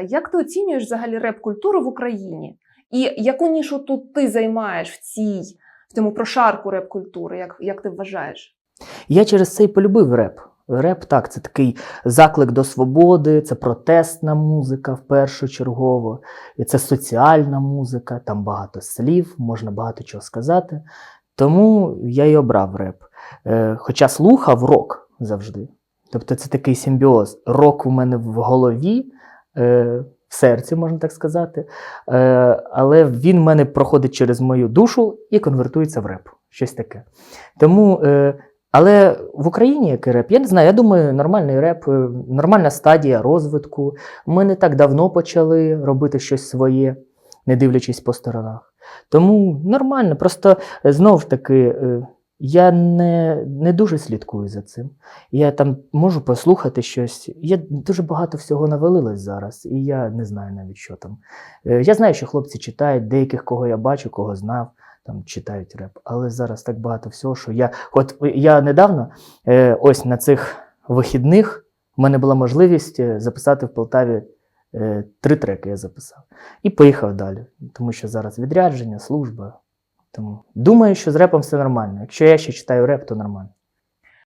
Як ти оцінюєш взагалі реп-культуру в Україні? І яку нішу тут ти займаєш в цій в цьому прошарку реп-культури? Як, як ти вважаєш? Я через це й полюбив реп. Реп так, це такий заклик до свободи, це протестна музика в першочергово, і це соціальна музика, там багато слів, можна багато чого сказати. Тому я й обрав реп. Е, хоча слухав рок завжди. Тобто це такий симбіоз. Рок у мене в голові, в серці, можна так сказати. Е, але він в мене проходить через мою душу і конвертується в реп. Щось таке. Тому. Е, але в Україні який реп, я не знаю, я думаю, нормальний реп, е, нормальна стадія розвитку. Ми не так давно почали робити щось своє, не дивлячись по сторонах. Тому нормально, просто е, знов таки, е, я не, не дуже слідкую за цим. Я там можу послухати щось. Я дуже багато всього навалилось зараз, і я не знаю навіть, що там. Е, Я знаю, що хлопці читають, деяких, кого я бачу, кого знав там читають реп. Але зараз так багато всього, що я. От я недавно, е, ось на цих вихідних, в мене була можливість е, записати в Полтаві три треки. Я записав. І поїхав далі. Тому що зараз відрядження, служба. Тому думаю, що з репом все нормально. Якщо я ще читаю реп, то нормально.